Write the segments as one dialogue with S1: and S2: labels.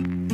S1: Mm-hmm.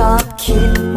S1: çap kim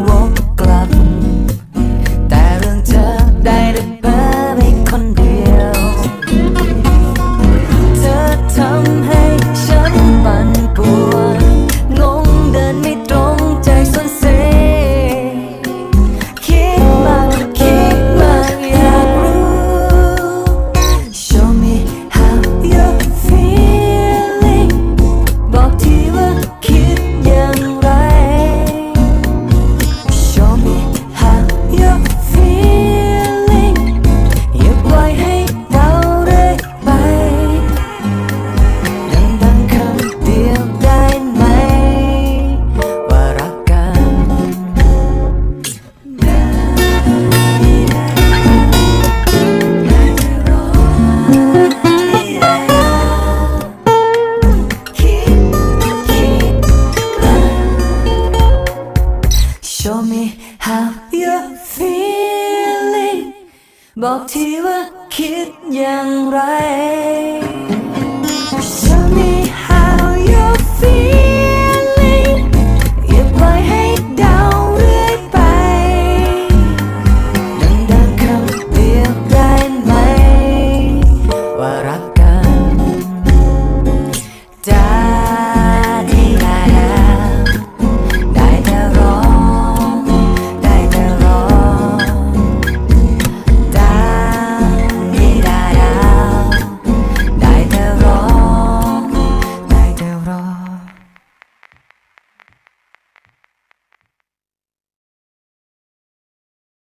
S1: บอกทีว่าคิดอย่างไร